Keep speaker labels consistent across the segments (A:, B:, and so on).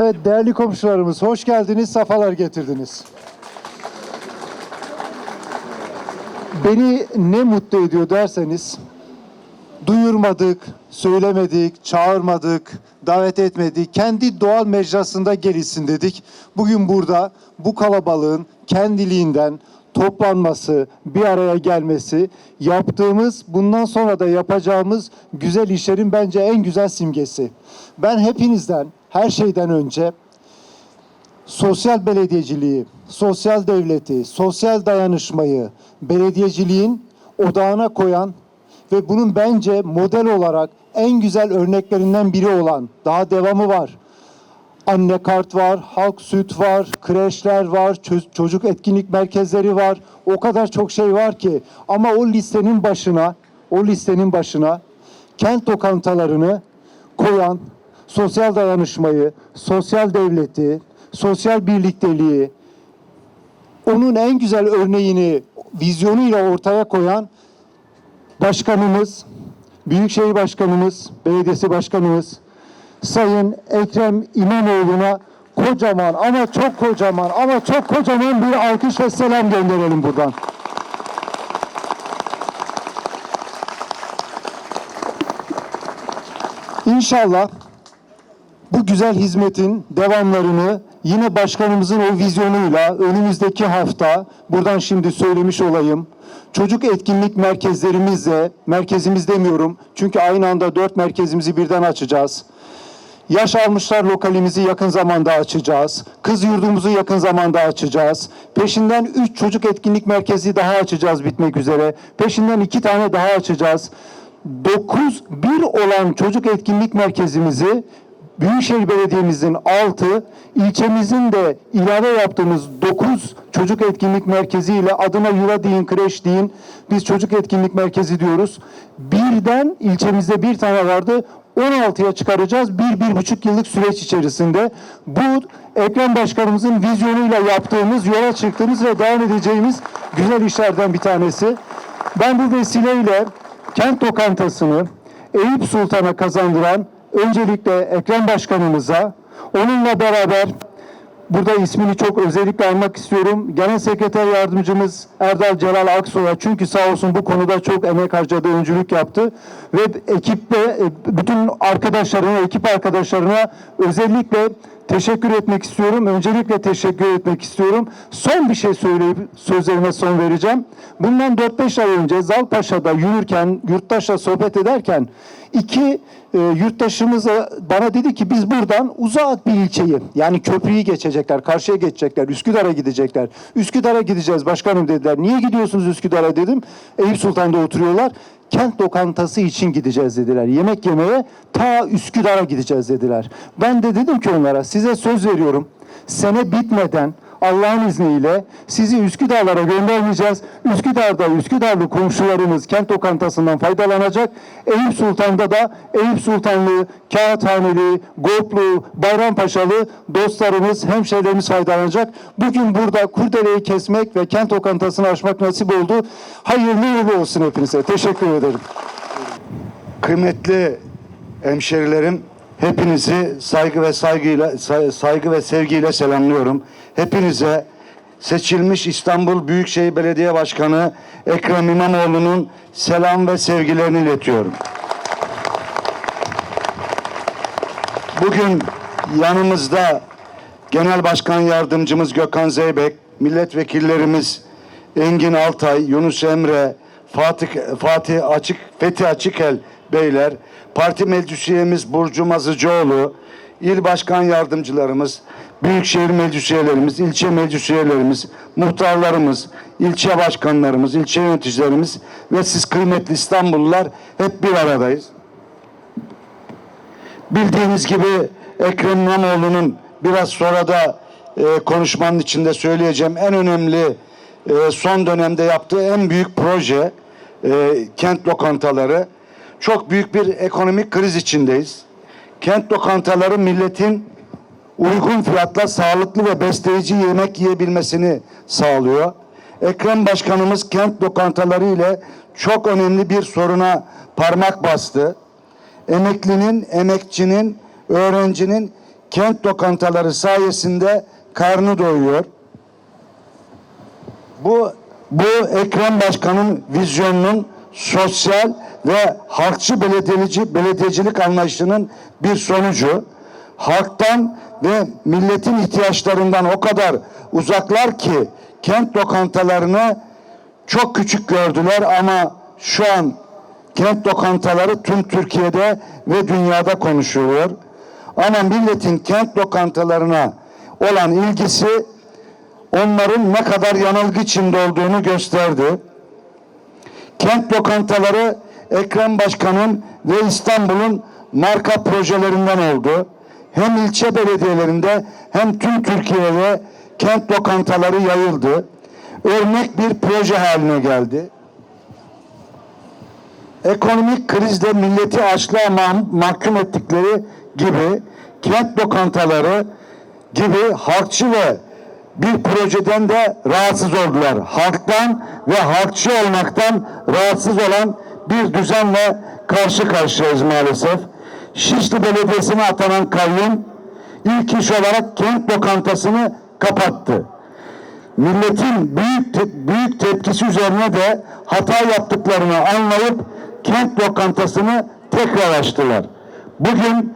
A: Evet değerli komşularımız hoş geldiniz, safalar getirdiniz. Beni ne mutlu ediyor derseniz duyurmadık, söylemedik, çağırmadık, davet etmedik. Kendi doğal mecrasında gelişsin dedik. Bugün burada bu kalabalığın kendiliğinden toplanması, bir araya gelmesi, yaptığımız, bundan sonra da yapacağımız güzel işlerin bence en güzel simgesi. Ben hepinizden, her şeyden önce sosyal belediyeciliği, sosyal devleti, sosyal dayanışmayı belediyeciliğin odağına koyan ve bunun bence model olarak en güzel örneklerinden biri olan, daha devamı var. Anne kart var, halk süt var, kreşler var, çocuk etkinlik merkezleri var. O kadar çok şey var ki ama o listenin başına, o listenin başına kent lokantalarını koyan, sosyal dayanışmayı, sosyal devleti, sosyal birlikteliği, onun en güzel örneğini vizyonuyla ortaya koyan başkanımız, Büyükşehir Başkanımız, Belediyesi Başkanımız Sayın Ekrem İmamoğlu'na kocaman ama çok kocaman ama çok kocaman bir alkış ve selam gönderelim buradan. İnşallah bu güzel hizmetin devamlarını yine başkanımızın o vizyonuyla önümüzdeki hafta buradan şimdi söylemiş olayım. Çocuk etkinlik merkezlerimizle, merkezimiz demiyorum çünkü aynı anda dört merkezimizi birden açacağız. Yaş almışlar lokalimizi yakın zamanda açacağız. Kız yurdumuzu yakın zamanda açacağız. Peşinden 3 çocuk etkinlik merkezi daha açacağız bitmek üzere. Peşinden 2 tane daha açacağız. 9 bir olan çocuk etkinlik merkezimizi Büyükşehir Belediye'mizin 6, ilçemizin de ilave yaptığımız 9 çocuk etkinlik merkezi ile adına yuva deyin, kreş deyin. Biz çocuk etkinlik merkezi diyoruz. Birden ilçemizde bir tane vardı. 16'ya çıkaracağız bir, bir buçuk yıllık süreç içerisinde. Bu Ekrem Başkanımızın vizyonuyla yaptığımız, yola çıktığımız ve devam edeceğimiz güzel işlerden bir tanesi. Ben bu vesileyle kent lokantasını Eyüp Sultan'a kazandıran öncelikle Ekrem Başkanımıza, onunla beraber Burada ismini çok özellikle almak istiyorum. Genel Sekreter Yardımcımız Erdal Celal Aksoy'a çünkü sağ olsun bu konuda çok emek harcadı, öncülük yaptı. Ve ekiple, e, bütün arkadaşlarına, ekip arkadaşlarına özellikle teşekkür etmek istiyorum. Öncelikle teşekkür etmek istiyorum. Son bir şey söyleyip sözlerime son vereceğim. Bundan 4-5 ay önce Zalpaşa'da yürürken, yurttaşla sohbet ederken iki e, yurttaşımız bana dedi ki biz buradan uzak bir ilçeyi yani köprüyü geçecekler, karşıya geçecekler, Üsküdar'a gidecekler. Üsküdar'a gideceğiz başkanım dediler. Niye gidiyorsunuz Üsküdar'a dedim. Eyüp Sultan'da oturuyorlar. Kent lokantası için gideceğiz dediler. Yemek yemeye ta Üsküdar'a gideceğiz dediler. Ben de dedim ki onlara size söz veriyorum. Sene bitmeden Allah'ın izniyle sizi Üsküdar'lara göndermeyeceğiz. Üsküdar'da Üsküdarlı komşularımız kent lokantasından faydalanacak. Eyüp Sultan'da da Eyüp Sultanlı, Kağıthaneli, Goplu, Bayrampaşalı dostlarımız, hemşehrilerimiz faydalanacak. Bugün burada kurdeleyi kesmek ve kent lokantasını açmak nasip oldu. Hayırlı uğurlu olsun hepinize. Teşekkür ederim.
B: Kıymetli hemşerilerim, hepinizi saygı ve saygıyla say- saygı ve sevgiyle selamlıyorum. Hepinize seçilmiş İstanbul Büyükşehir Belediye Başkanı Ekrem İmamoğlu'nun selam ve sevgilerini iletiyorum. Bugün yanımızda Genel Başkan Yardımcımız Gökhan Zeybek, milletvekillerimiz Engin Altay, Yunus Emre, Fatih, Fatih Açık, Fethi Açıkel beyler, parti meclis Burcu Mazıcıoğlu, il başkan yardımcılarımız, büyükşehir meclis üyelerimiz, ilçe meclis üyelerimiz, muhtarlarımız, ilçe başkanlarımız, ilçe yöneticilerimiz ve siz kıymetli İstanbullular hep bir aradayız. Bildiğiniz gibi Ekrem İmamoğlu'nun biraz sonra da e, konuşmanın içinde söyleyeceğim en önemli e, son dönemde yaptığı en büyük proje e, kent lokantaları. Çok büyük bir ekonomik kriz içindeyiz. Kent lokantaları milletin uygun fiyatla sağlıklı ve besleyici yemek yiyebilmesini sağlıyor. Ekrem Başkanımız kent lokantaları ile çok önemli bir soruna parmak bastı. emeklinin, emekçinin, öğrencinin kent lokantaları sayesinde karnı doyuyor. Bu bu Ekrem Başkan'ın vizyonunun sosyal ve halkçı belediyeci, belediyecilik anlayışının bir sonucu. Halktan ve milletin ihtiyaçlarından o kadar uzaklar ki kent lokantalarını çok küçük gördüler ama şu an kent lokantaları tüm Türkiye'de ve dünyada konuşuluyor. Ama milletin kent lokantalarına olan ilgisi onların ne kadar yanılgı içinde olduğunu gösterdi. Kent lokantaları Ekrem Başkan'ın ve İstanbul'un marka projelerinden oldu. Hem ilçe belediyelerinde hem tüm Türkiye'de kent lokantaları yayıldı. Örnek bir proje haline geldi. Ekonomik krizde milleti açlığa mah- mahkum ettikleri gibi kent lokantaları gibi halkçı ve bir projeden de rahatsız oldular. Halktan ve halkçı olmaktan rahatsız olan bir düzenle karşı karşıyayız maalesef. Şişli Belediyesi'ne atanan kayyum ilk iş olarak kent lokantasını kapattı. Milletin büyük te- büyük tepkisi üzerine de hata yaptıklarını anlayıp kent lokantasını tekrar açtılar. Bugün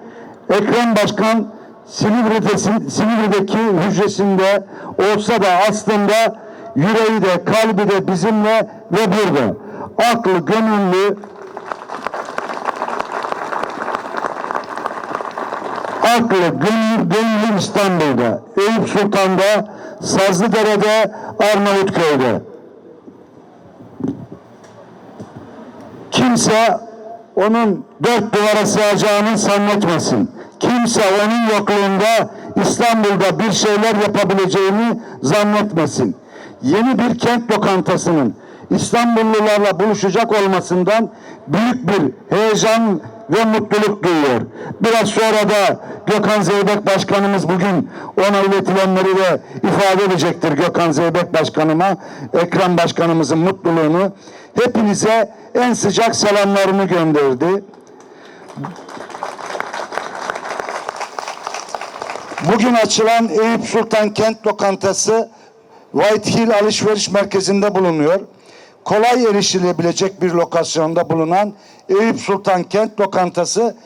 B: Ekrem Başkan Silivri'de, Silivri'deki hücresinde olsa da aslında yüreği de kalbi de bizimle ve burada. Aklı, gönüllü, aklı, gönül, gönüllü İstanbul'da, Eyüp Sultan'da, Sazlıdere'de, Arnavutköy'de. Kimse onun dört duvara sığacağını zannetmesin. Kimse onun yokluğunda İstanbul'da bir şeyler yapabileceğini zannetmesin. Yeni bir kent lokantasının İstanbullularla buluşacak olmasından büyük bir heyecan ve mutluluk duyuyor. Biraz sonra da Gökhan Zeybek Başkanımız bugün ona iletilenleri de ifade edecektir Gökhan Zeybek Başkanıma, Ekrem Başkanımızın mutluluğunu. Hepinize en sıcak selamlarını gönderdi. Bugün açılan Eyüp Sultan Kent Lokantası Whitehill Alışveriş Merkezi'nde bulunuyor. Kolay erişilebilecek bir lokasyonda bulunan Eyüp Sultan Kent Lokantası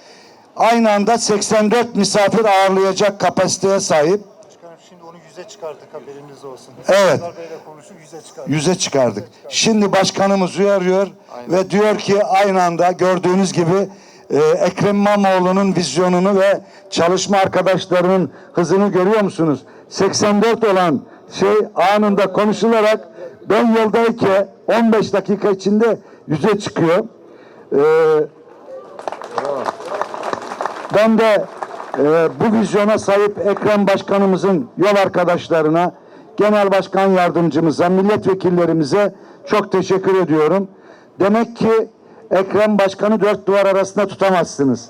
B: aynı anda 84 misafir ağırlayacak kapasiteye sahip.
C: Başkanım şimdi onu yüze çıkardık haberiniz olsun.
B: Evet.
C: Konuşup yüze çıkardık.
B: Yüze çıkardık. Şimdi başkanımız uyarıyor ve diyor ki aynı anda gördüğünüz gibi e, Ekrem İmamoğlu'nun vizyonunu ve çalışma arkadaşlarının hızını görüyor musunuz? 84 olan şey anında konuşularak ben yoldayken 15 dakika içinde yüze çıkıyor. Ee, ben de e, bu vizyona sahip Ekrem Başkanımızın yol arkadaşlarına, Genel Başkan Yardımcımıza, milletvekillerimize çok teşekkür ediyorum. Demek ki Ekrem Başkan'ı dört duvar arasında tutamazsınız.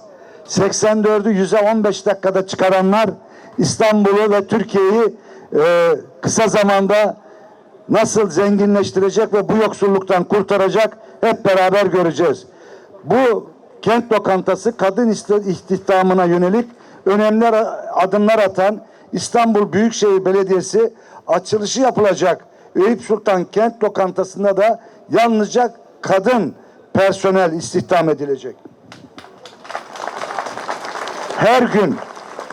B: 84'ü 100'e 15 dakikada çıkaranlar İstanbul'u ve Türkiye'yi e, kısa zamanda nasıl zenginleştirecek ve bu yoksulluktan kurtaracak hep beraber göreceğiz. Bu kent lokantası kadın isti- istihdamına yönelik önemli adımlar atan İstanbul Büyükşehir Belediyesi açılışı yapılacak Eyüp Sultan Kent Lokantası'nda da yalnızca kadın personel istihdam edilecek. Her gün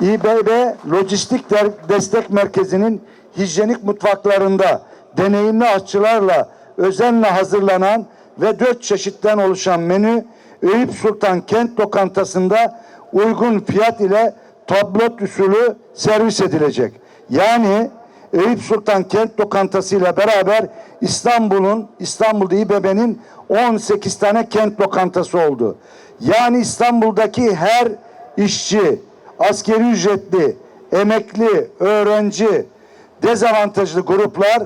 B: İBB Lojistik Destek Merkezi'nin hijyenik mutfaklarında deneyimli aşçılarla özenle hazırlanan ve dört çeşitten oluşan menü Eyüp Sultan Kent Lokantası'nda uygun fiyat ile tablot usulü servis edilecek. Yani Eyüp Sultan Kent Lokantası ile beraber İstanbul'un, İstanbul'da İBB'nin 18 tane kent lokantası oldu. Yani İstanbul'daki her işçi, askeri ücretli, emekli, öğrenci, dezavantajlı gruplar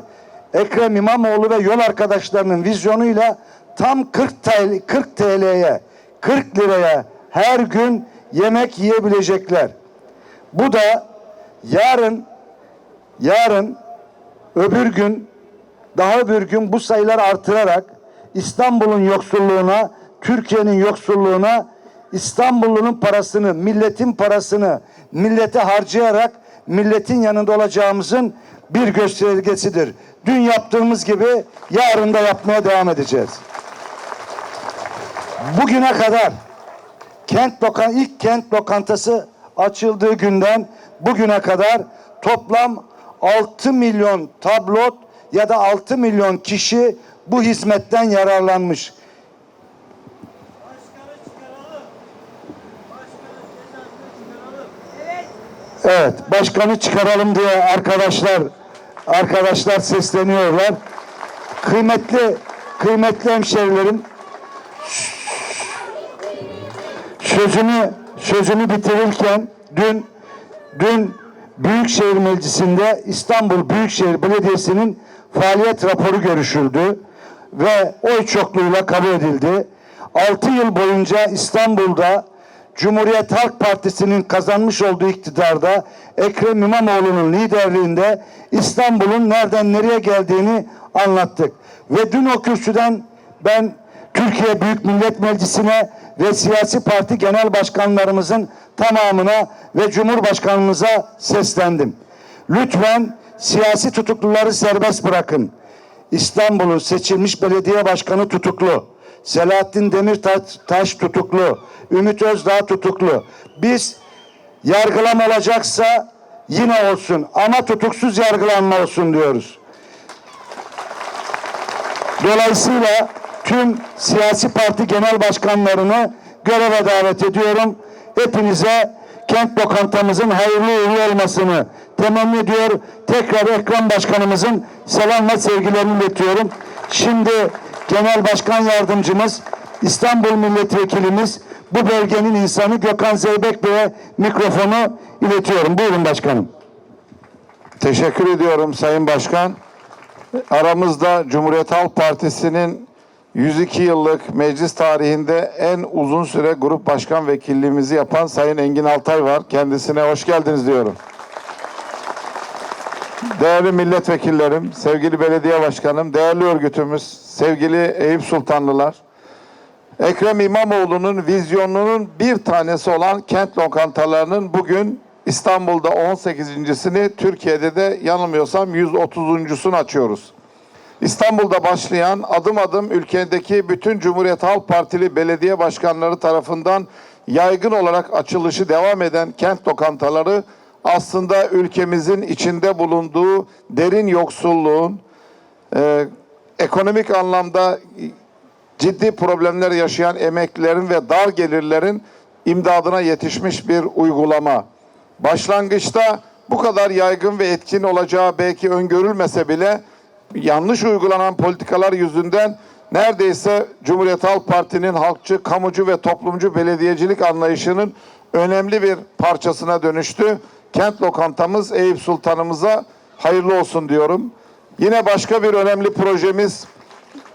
B: Ekrem İmamoğlu ve yol arkadaşlarının vizyonuyla tam 40 TL, 40 TL'ye, 40 liraya her gün yemek yiyebilecekler. Bu da yarın yarın öbür gün daha öbür gün bu sayılar artırarak İstanbul'un yoksulluğuna, Türkiye'nin yoksulluğuna İstanbullunun parasını, milletin parasını millete harcayarak milletin yanında olacağımızın bir göstergesidir. Dün yaptığımız gibi yarın da yapmaya devam edeceğiz. Bugüne kadar kent lokan ilk kent lokantası açıldığı günden bugüne kadar toplam 6 milyon tablot ya da 6 milyon kişi bu hizmetten yararlanmış. Evet, başkanı çıkaralım diye arkadaşlar arkadaşlar sesleniyorlar. Kıymetli kıymetli hemşerilerim sözünü sözünü bitirirken dün dün Büyükşehir Meclisi'nde İstanbul Büyükşehir Belediyesi'nin faaliyet raporu görüşüldü ve oy çokluğuyla kabul edildi. 6 yıl boyunca İstanbul'da Cumhuriyet Halk Partisi'nin kazanmış olduğu iktidarda Ekrem İmamoğlu'nun liderliğinde İstanbul'un nereden nereye geldiğini anlattık. Ve dün o kürsüden ben Türkiye Büyük Millet Meclisi'ne ve siyasi parti genel başkanlarımızın tamamına ve Cumhurbaşkanımıza seslendim. Lütfen siyasi tutukluları serbest bırakın. İstanbul'un seçilmiş belediye başkanı tutuklu. Selahattin Demirtaş tutuklu. Ümit Özdağ tutuklu. Biz yargılama olacaksa yine olsun ama tutuksuz yargılanma olsun diyoruz. Dolayısıyla tüm siyasi parti genel başkanlarını göreve davet ediyorum. Hepinize kent lokantamızın hayırlı uğurlu olmasını temenni ediyor. Tekrar Ekrem Başkanımızın selam ve sevgilerini iletiyorum. Şimdi Genel Başkan Yardımcımız, İstanbul Milletvekilimiz, bu bölgenin insanı Gökhan Zeybek Bey'e mikrofonu iletiyorum. Buyurun başkanım.
D: Teşekkür ediyorum Sayın Başkan. Aramızda Cumhuriyet Halk Partisi'nin 102 yıllık meclis tarihinde en uzun süre grup başkan vekilliğimizi yapan Sayın Engin Altay var. Kendisine hoş geldiniz diyorum. Değerli milletvekillerim, sevgili belediye başkanım, değerli örgütümüz, sevgili Eyüp Sultanlılar, Ekrem İmamoğlu'nun vizyonunun bir tanesi olan kent lokantalarının bugün İstanbul'da 18.sini, Türkiye'de de yanılmıyorsam 130.sunu açıyoruz. İstanbul'da başlayan adım adım ülkedeki bütün Cumhuriyet Halk Partili belediye başkanları tarafından yaygın olarak açılışı devam eden kent lokantaları aslında ülkemizin içinde bulunduğu derin yoksulluğun, e, ekonomik anlamda ciddi problemler yaşayan emeklilerin ve dar gelirlerin imdadına yetişmiş bir uygulama. Başlangıçta bu kadar yaygın ve etkin olacağı belki öngörülmese bile yanlış uygulanan politikalar yüzünden neredeyse Cumhuriyet Halk Parti'nin halkçı, kamucu ve toplumcu belediyecilik anlayışının önemli bir parçasına dönüştü. Kent lokantamız Eyüp Sultanımıza hayırlı olsun diyorum. Yine başka bir önemli projemiz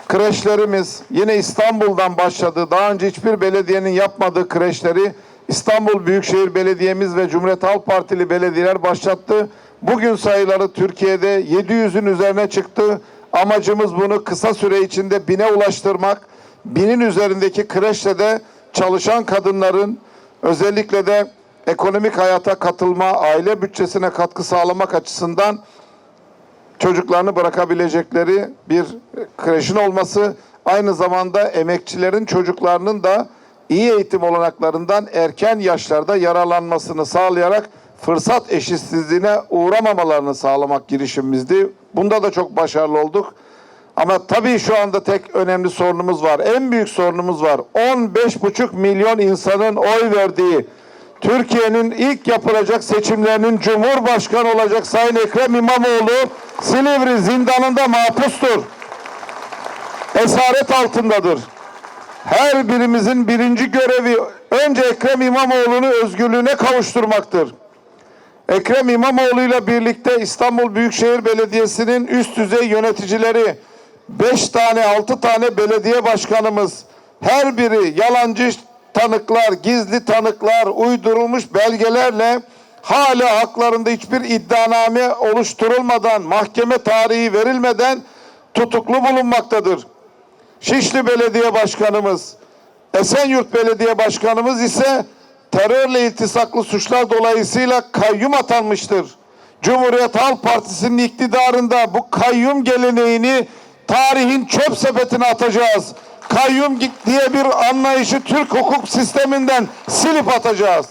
D: kreşlerimiz yine İstanbul'dan başladı. Daha önce hiçbir belediyenin yapmadığı kreşleri İstanbul Büyükşehir Belediye'miz ve Cumhuriyet Halk Partili belediyeler başlattı. Bugün sayıları Türkiye'de 700'ün üzerine çıktı. Amacımız bunu kısa süre içinde bine ulaştırmak. Binin üzerindeki kreşte de çalışan kadınların özellikle de ekonomik hayata katılma, aile bütçesine katkı sağlamak açısından çocuklarını bırakabilecekleri bir kreşin olması aynı zamanda emekçilerin çocuklarının da iyi eğitim olanaklarından erken yaşlarda yararlanmasını sağlayarak fırsat eşitsizliğine uğramamalarını sağlamak girişimimizdi. Bunda da çok başarılı olduk. Ama tabii şu anda tek önemli sorunumuz var. En büyük sorunumuz var. 15,5 milyon insanın oy verdiği Türkiye'nin ilk yapılacak seçimlerinin Cumhurbaşkanı olacak Sayın Ekrem İmamoğlu Silivri zindanında mahpustur. Esaret altındadır. Her birimizin birinci görevi önce Ekrem İmamoğlu'nu özgürlüğüne kavuşturmaktır. Ekrem İmamoğlu ile birlikte İstanbul Büyükşehir Belediyesi'nin üst düzey yöneticileri, beş tane, altı tane belediye başkanımız, her biri yalancı tanıklar, gizli tanıklar, uydurulmuş belgelerle hala haklarında hiçbir iddianame oluşturulmadan, mahkeme tarihi verilmeden tutuklu bulunmaktadır. Şişli Belediye Başkanımız Esenyurt Belediye Başkanımız ise terörle iltisaklı suçlar dolayısıyla kayyum atanmıştır. Cumhuriyet Halk Partisi'nin iktidarında bu kayyum geleneğini tarihin çöp sepetine atacağız. Kayyum diye bir anlayışı Türk hukuk sisteminden silip atacağız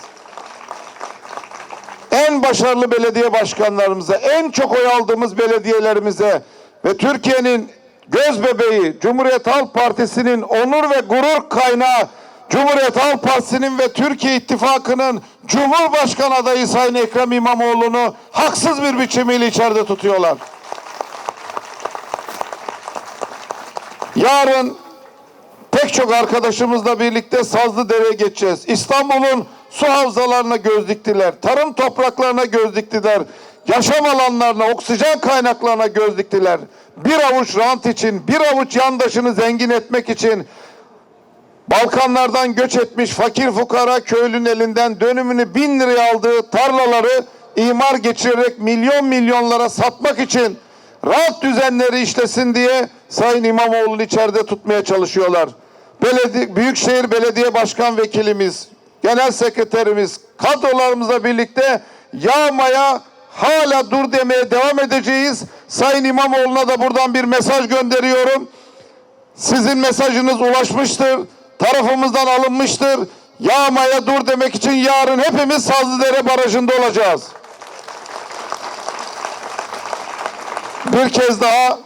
D: en başarılı belediye başkanlarımıza, en çok oy aldığımız belediyelerimize ve Türkiye'nin göz bebeği Cumhuriyet Halk Partisi'nin onur ve gurur kaynağı Cumhuriyet Halk Partisi'nin ve Türkiye İttifakı'nın Cumhurbaşkanı adayı Sayın Ekrem İmamoğlu'nu haksız bir biçimiyle içeride tutuyorlar. Yarın pek çok arkadaşımızla birlikte Sazlıdere'ye geçeceğiz. İstanbul'un su havzalarına göz diktiler. Tarım topraklarına göz diktiler. Yaşam alanlarına, oksijen kaynaklarına göz diktiler. Bir avuç rant için, bir avuç yandaşını zengin etmek için Balkanlardan göç etmiş fakir fukara köylünün elinden dönümünü bin liraya aldığı tarlaları imar geçirerek milyon milyonlara satmak için rant düzenleri işlesin diye Sayın İmamoğlu'nu içeride tutmaya çalışıyorlar. Beledi Büyükşehir Belediye Başkan Vekilimiz, Genel Sekreterimiz, kadrolarımızla birlikte yağmaya hala dur demeye devam edeceğiz. Sayın İmamoğlu'na da buradan bir mesaj gönderiyorum. Sizin mesajınız ulaşmıştır. Tarafımızdan alınmıştır. Yağmaya dur demek için yarın hepimiz Sazlıdere Barajı'nda olacağız. Bir kez daha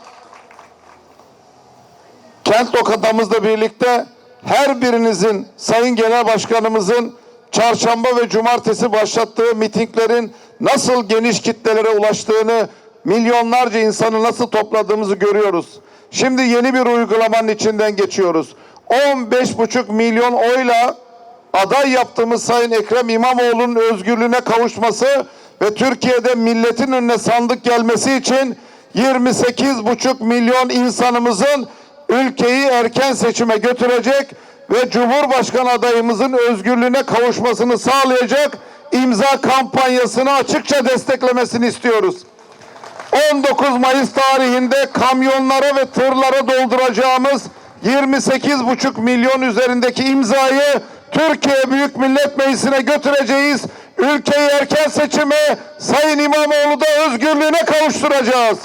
D: kent lokantamızla birlikte her birinizin Sayın Genel Başkanımızın çarşamba ve cumartesi başlattığı mitinglerin nasıl geniş kitlelere ulaştığını, milyonlarca insanı nasıl topladığımızı görüyoruz. Şimdi yeni bir uygulamanın içinden geçiyoruz. 15,5 milyon oyla aday yaptığımız Sayın Ekrem İmamoğlu'nun özgürlüğüne kavuşması ve Türkiye'de milletin önüne sandık gelmesi için 28,5 milyon insanımızın ülkeyi erken seçime götürecek ve Cumhurbaşkanı adayımızın özgürlüğüne kavuşmasını sağlayacak imza kampanyasını açıkça desteklemesini istiyoruz. 19 Mayıs tarihinde kamyonlara ve tırlara dolduracağımız 28,5 milyon üzerindeki imzayı Türkiye Büyük Millet Meclisi'ne götüreceğiz. Ülkeyi erken seçime Sayın İmamoğlu da özgürlüğüne kavuşturacağız.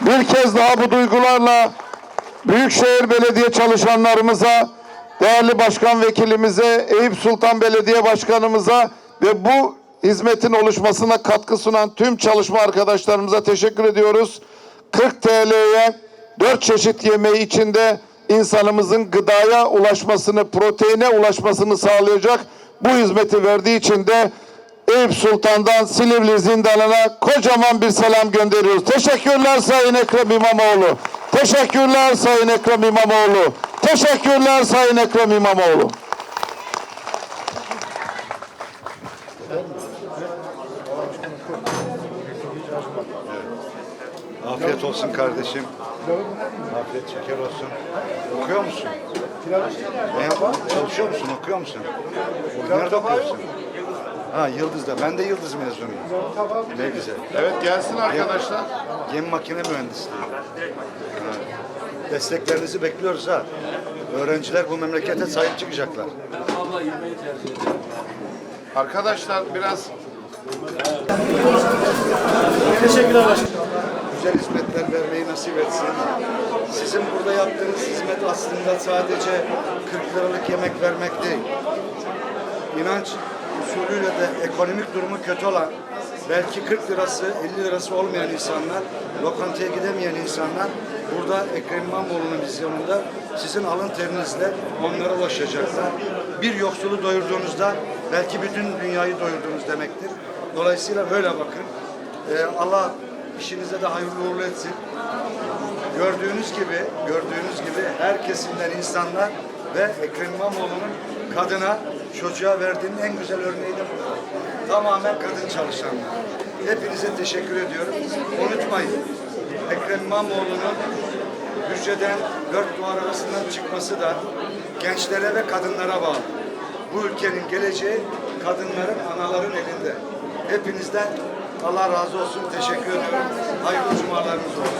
D: Bir kez daha bu duygularla Büyükşehir Belediye çalışanlarımıza, değerli başkan vekilimize, Eyüp Sultan Belediye Başkanımıza ve bu hizmetin oluşmasına katkı sunan tüm çalışma arkadaşlarımıza teşekkür ediyoruz. 40 TL'ye 4 çeşit yemeği içinde insanımızın gıdaya ulaşmasını, proteine ulaşmasını sağlayacak bu hizmeti verdiği için de Eyüp Sultan'dan Silivri Zindanı'na kocaman bir selam gönderiyoruz. Teşekkürler Sayın Ekrem İmamoğlu. Teşekkürler Sayın Ekrem İmamoğlu. Teşekkürler Sayın Ekrem İmamoğlu.
B: Afiyet olsun kardeşim. Afiyet şeker olsun. Okuyor musun? Ne, çalışıyor musun? Okuyor musun? Nerede okuyorsun? Ha Yıldız'da. Ben de Yıldız mezunuyum. Ne güzel.
D: Evet gelsin arkadaşlar.
B: Gemi makine mühendisliği. Ha. Desteklerinizi bekliyoruz ha. Öğrenciler bu memlekete sahip çıkacaklar.
D: Arkadaşlar biraz
B: güzel hizmetler vermeyi nasip etsin. Sizin burada yaptığınız hizmet aslında sadece 40 liralık yemek vermek değil. İnanç usulüyle de ekonomik durumu kötü olan, belki 40 lirası, 50 lirası olmayan insanlar, lokantaya gidemeyen insanlar burada Ekrem İmamoğlu'nun vizyonunda sizin alın terinizle onlara ulaşacaklar. Bir yoksulu doyurduğunuzda belki bütün dünyayı doyurdunuz demektir. Dolayısıyla böyle bakın. Ee, Allah işinize de hayırlı uğurlu etsin. Gördüğünüz gibi, gördüğünüz gibi her kesimden insanlar ve Ekrem İmamoğlu'nun kadına, çocuğa verdiğinin en güzel örneği de bu. Tamamen kadın çalışanlar. Hepinize teşekkür ediyorum. Unutmayın, Ekrem İmamoğlu'nun hücreden dört duvar arasından çıkması da gençlere ve kadınlara bağlı. Bu ülkenin geleceği kadınların, anaların elinde. Hepinizden Allah razı olsun. Teşekkür ederim. Hayırlı cumalarınız olsun.